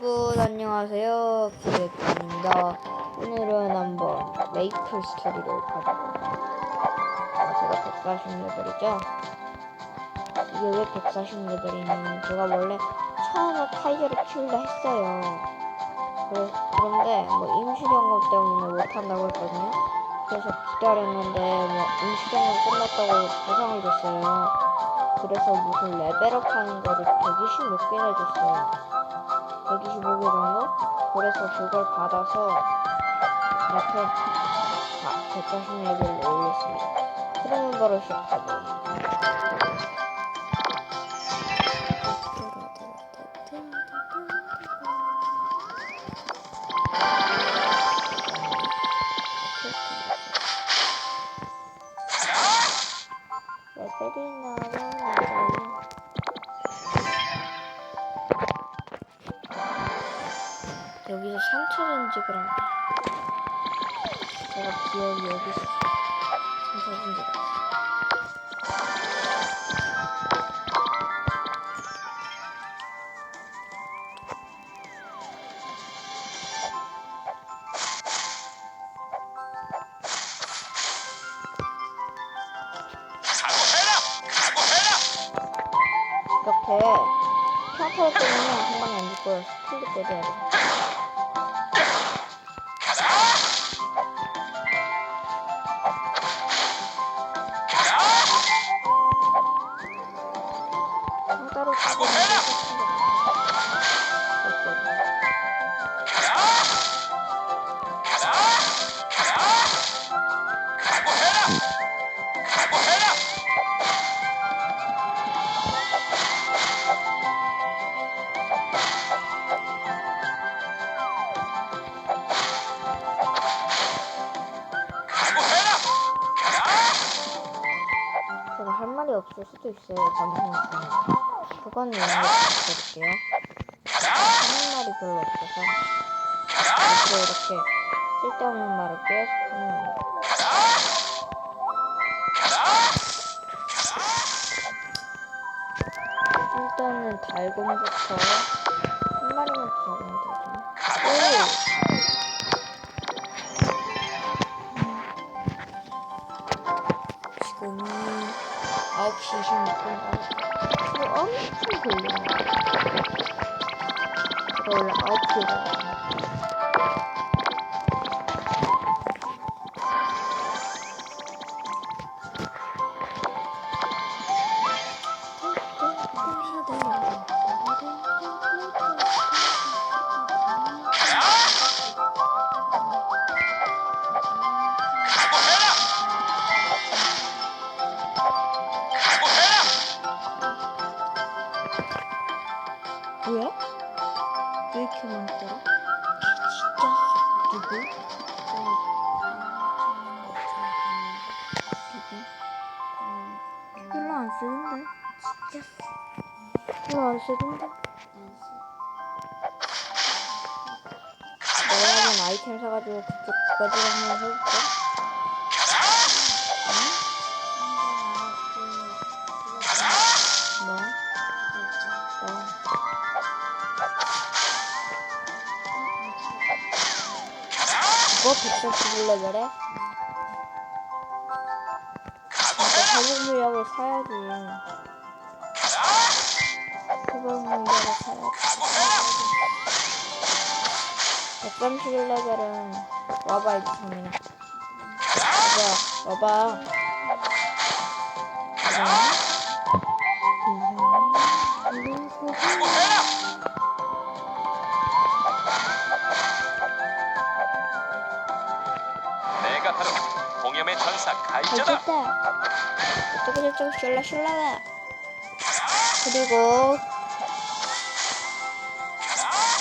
여러분 안녕하세요. 기획입니다. 오늘은 한번 메이플 스토리를 가져볼게요. 아, 제가 140레벨이죠? 이게 왜 140레벨이냐면 제가 원래 처음에 타이저를 키울라 했어요. 그런데 뭐 임시점검 때문에 못한다고 했거든요. 그래서 기다렸는데 뭐 임시점검 끝났다고 보상을 줬어요. 그래서 무슨 레벨업 하는 거를 120몇 개나 줬어요 125개 정도? 그래서 그걸 받아서 이렇게 140레벨을 올렸습니다. 그러면 바로 시작하죠. 레벨이 나와요. 여기서 3차 전직을 하네. 제가 기억이 3차 전직을 했어요. 이렇게 평타를 때리면 한 방에 안 죽고요. 스킬도 때려야 돼 수도 있어요, 방송에서. 그건 양해해 드릴게요. 하는 말이 별로 없어서. 앞으로 이렇게 쓸데없는 말을 계속 하는 겁니다. 일단은 달곰부터 한 마리만 잡으면 되죠. 오! 지금 이 9시 26분. 이거 엄 쓰던데? 내가 아이템 사가지고 그쪽 그거지랑 한번 해볼까? 응? 뭐? 뭐? 그거 131레벨에? 진짜 사복 물약을 사야지. 사복 물약을 사야지. 131레벨은 와봐야지, 정민아. 와봐, 와봐. 와봐. 내가 바로 공염의 전사 가이저다. 어떻게 저쪽 슐라슐라다. 그리고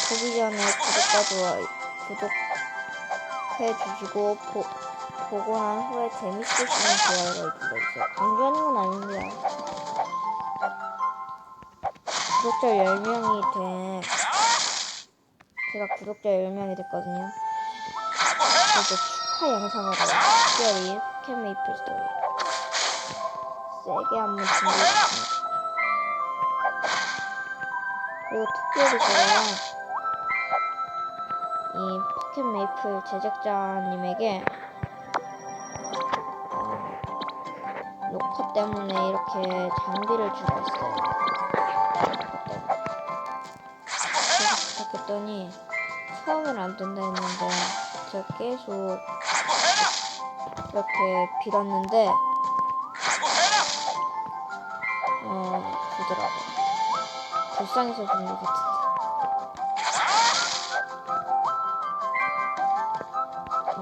보기 전에 구독과 좋아요, 구독해 주시고 보, 보고 난 후에 재밌으시면 좋아요를 눌러주세요. 강조하는 건 아닙니다. 구독자 10명이 된 제가 구독자 10명이 됐거든요. 그래서 축하 영상으로 특별히 포켓 메이플 스토리 세게 한번 준비했습니다. 그리고 특별히 제가 이 포켓 메이플 제작자님에게 어, 녹화 때문에 이렇게 장비를 주고 있어요. 그래서 부탁했더니 처음엔 안 된다 했는데 제가 계속 이렇게 빌었는데 어 주더라고. 불쌍해서 준 것 같은데.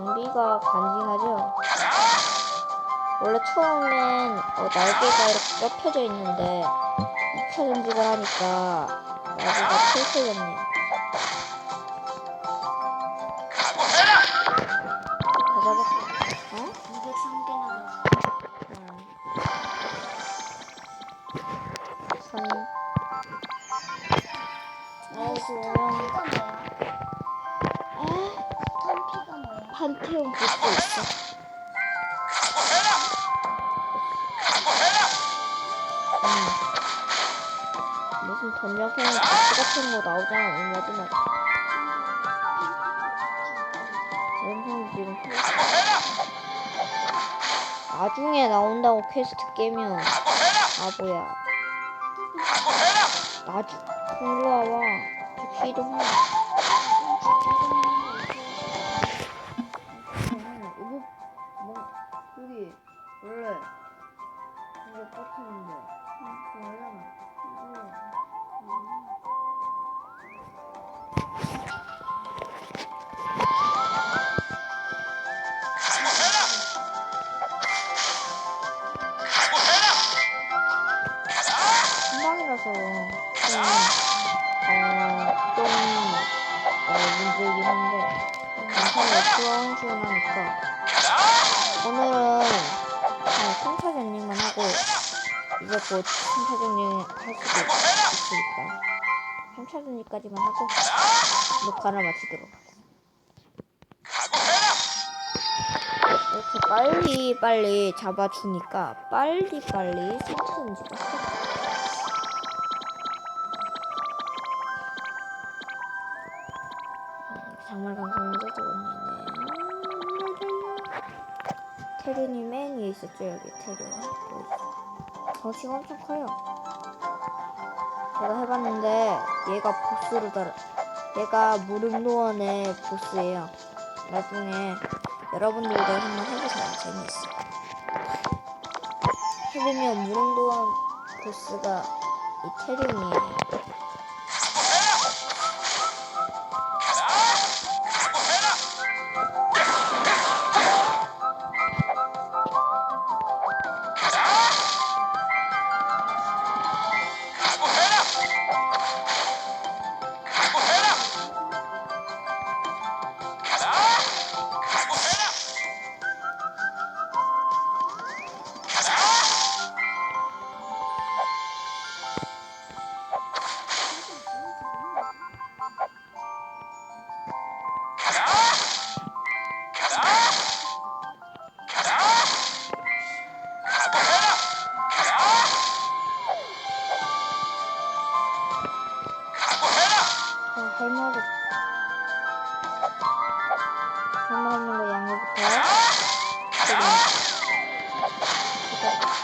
장비가 간지나죠? 원래 처음엔 어, 날개가 이렇게 접혀져 있는데 2차 전직을 하니까 날개가 펼쳐졌네요. 다 잡았어. 어? 203개나 응. 선. 아이고. 판테온 볼수 있어. 음. 무슨 던전캐는 보스 같은 거 나오잖아, 얼마 전에. 영상 지금 펼 나중에 나온다고 퀘스트 깨면 바보야. 나중 일로 와봐. 저 이동해. 이거 버튼인데 이거 하려나? 한방이라서 좀, 어, 좀, 어, 문제이긴 한데, 괜찮아요. 시원시원하니까. 오늘은 그냥 순차전님만 하고, 이제 곧 순차전님 할 수도 있으니까. 3차전님까지만 하고, 녹화를 마치도록. 이렇게 빨리 빨리 잡아주니까 빨리 빨리 순차전지가 하고 정말 감사합니다. 테륜이 맨 위에 있었죠 여기 테륜. 덩치가 엄청 커요. 제가 해봤는데 얘가 보스로 달아. 얘가 무릉도원의 보스예요. 나중에 여러분들도 한번 해보세요. 재밌어요. 해보면 무릉도원 보스가 이 테륜이에요.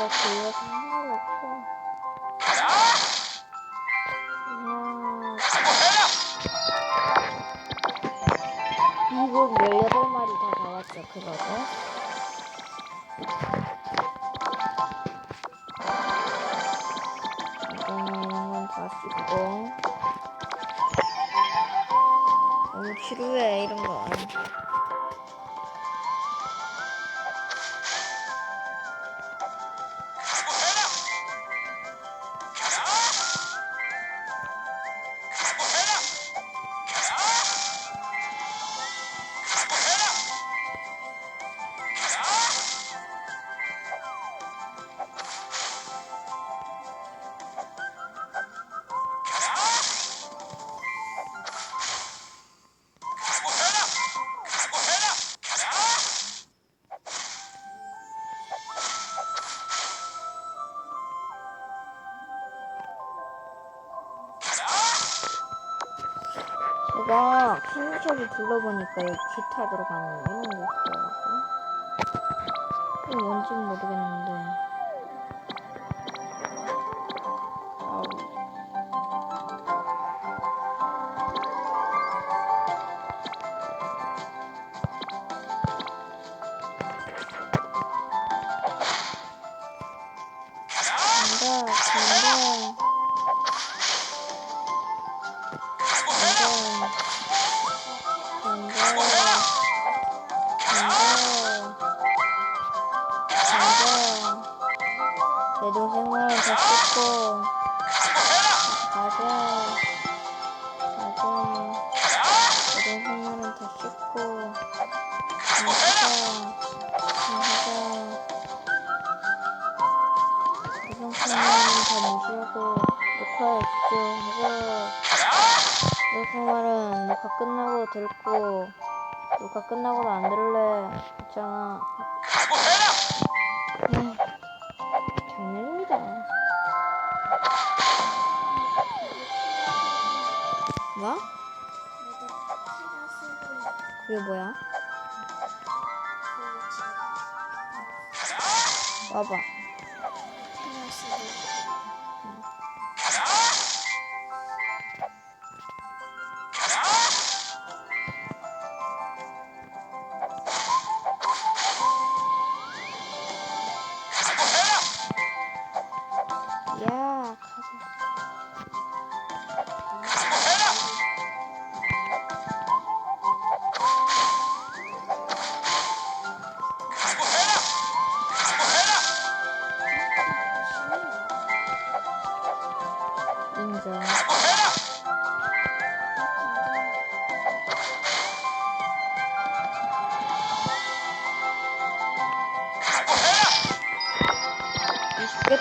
이거 캔디숍을 둘러보니까 여기 기타 들어가는 이런 게 있더라고요. 이게 뭔지 모르겠는데. 있잖아 네, 장난입니다 뭐? 그게 뭐야? 와봐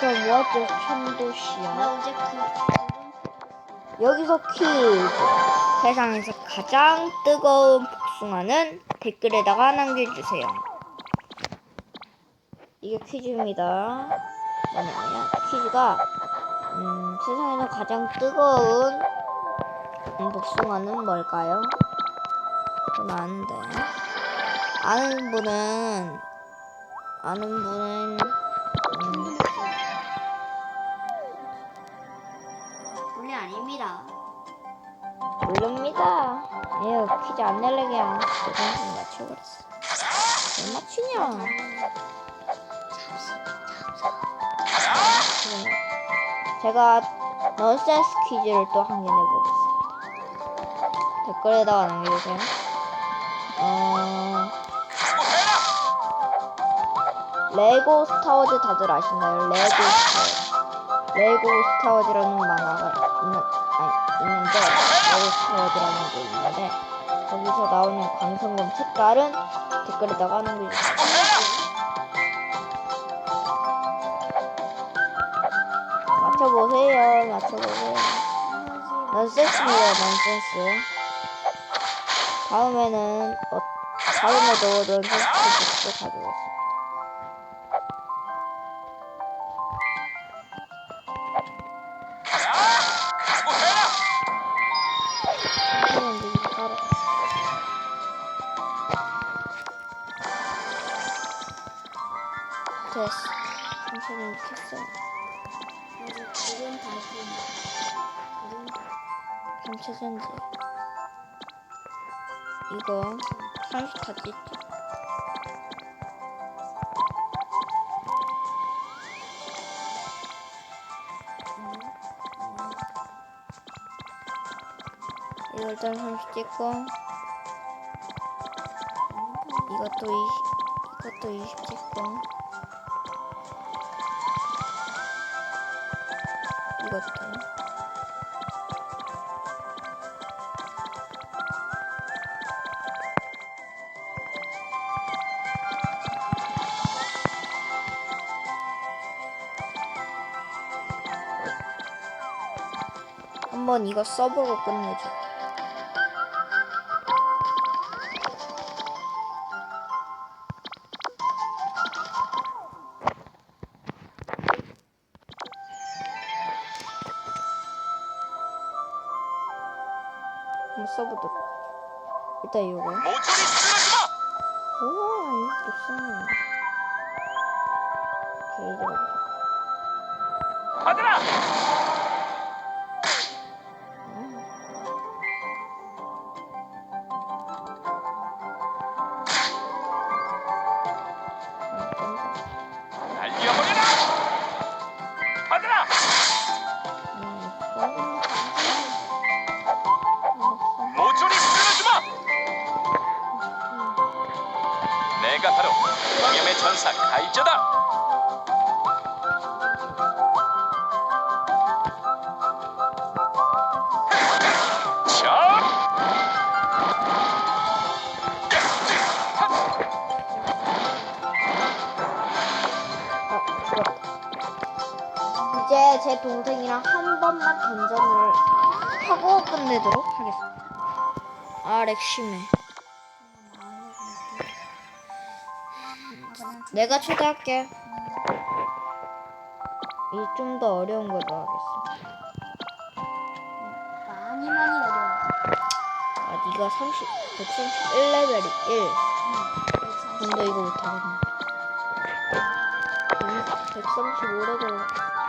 더 모았죠 천도시야 어제 그 여기서 퀴즈. 세상에서 가장 뜨거운 복숭아는 댓글에다가 남겨주세요. 이게 퀴즈입니다. 뭐냐면 퀴즈가 음, 세상에서 가장 뜨거운 음, 복숭아는 뭘까요? 전 아는데 아는 분은 아는 분은 음, 아닙니다. 모릅니다. 에휴, 퀴즈 안 낼래게야. 대단히 맞춰버렸어. 왜 맞추냐? 제가 넌센스 퀴즈를 또 한 개 내보겠습니다. 댓글에다가 남겨주세요. 어... 레고 스타워즈 다들 아시나요? 레고 스타워즈. 레고 스타워즈라는 만화가 있는, 아니, 있는데, 레고 스타워즈라는 게 있는데, 거기서 나오는 광선검 색깔은 댓글에다가 남겨주세요. 맞춰보세요. 맞춰보세요. 넌센스입니다. 넌센스. 다음에는 어, 다음에도 넌센스 가져오겠습니다. 감체전지 이거 30다 찢죠 이거 일단 30 찍고 이것도 20 이것도 20 찍고 이것도 한번 이거 써보고 끝내자. 한번 써보도록 일단 이거. 오, 이것도 쓰네. 오케이, 이거. 내가 바로 위험의 전사 가이저다. 이제 제 동생이랑 한 번만 던전을 하고 끝내도록 하겠습니다. 아, 렉심해. 내가 초대할게. 이 좀 더 어려운 걸로 하겠어. 많이 많이 어려워. 아, 네가 30, 131레벨이 1. 응. 근데 이거 못하겠네. 135레벨.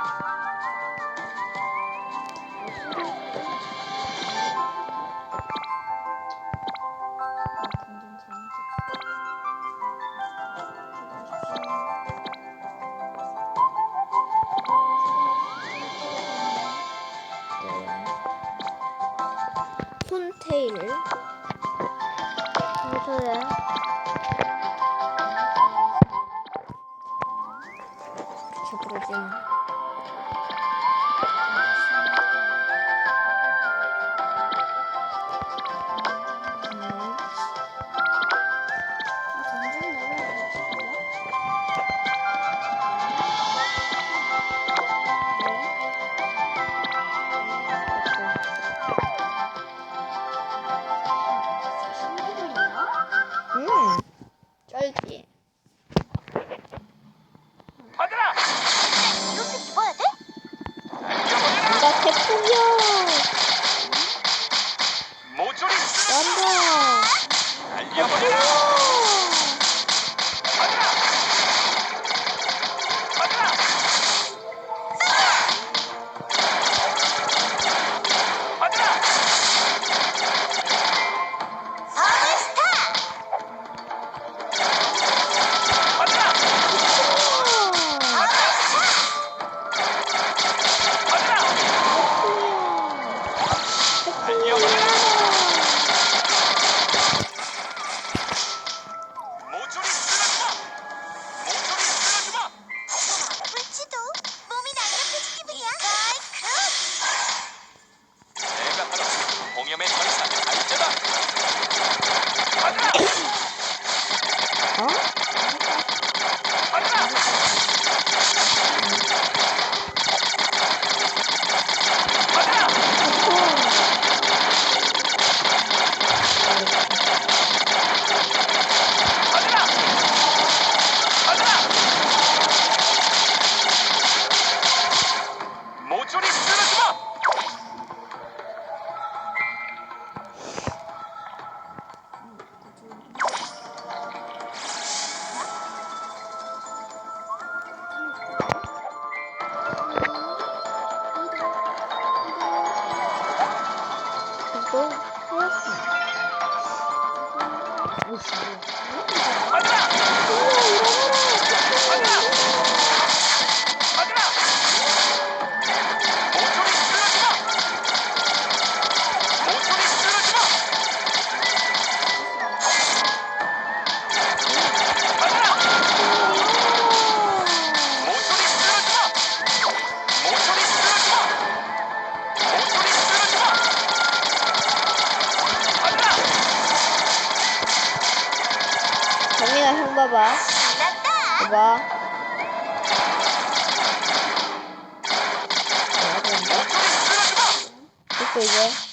봐. 네, 됐어, 이제.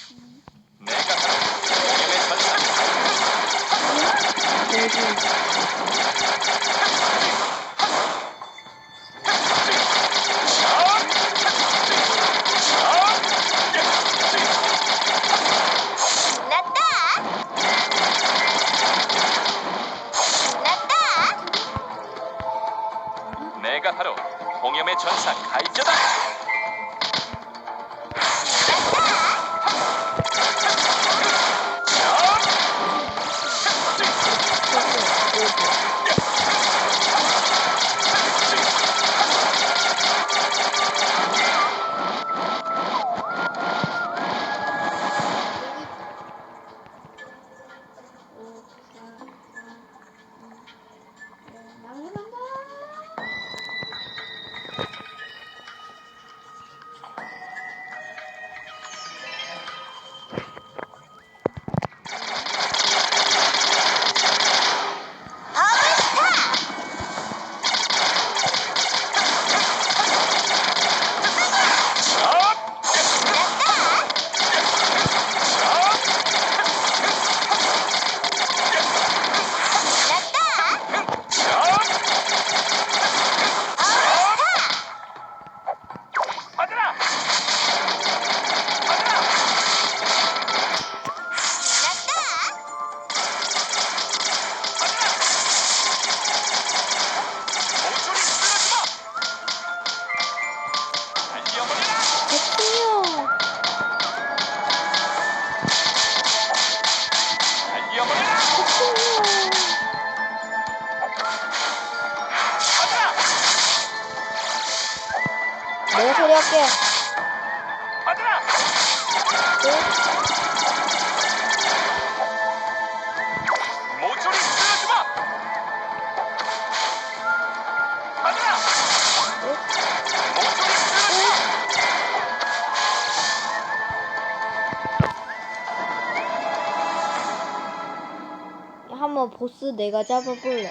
보스 내가 잡아볼래.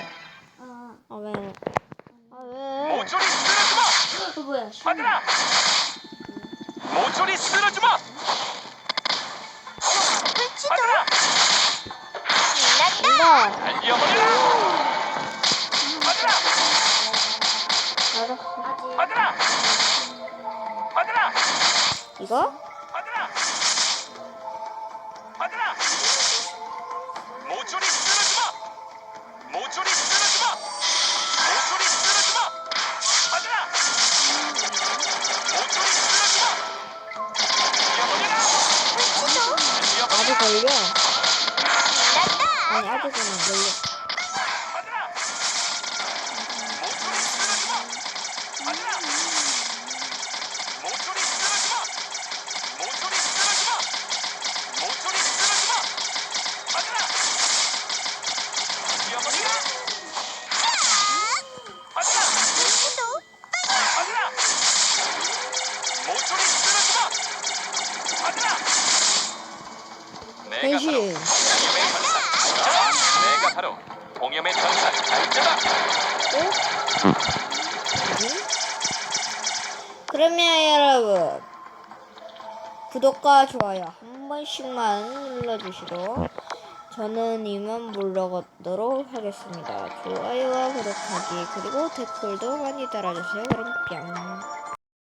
어. 아 왜? 아 왜? 모조리 쓰러지마! 어, 뭐야? 슈미. 받으라! 모조리 쓰러지마! 받으라! 신났다! 날려버리라! 받으라! 알았어. 받으라! 받으라! 이거? opportunity. 구독과 좋아요 한 번씩만 눌러주시고 저는 이만 물러가도록 하겠습니다. 좋아요와 구독하기 그리고 댓글도 많이 달아주세요. 그럼 뿅.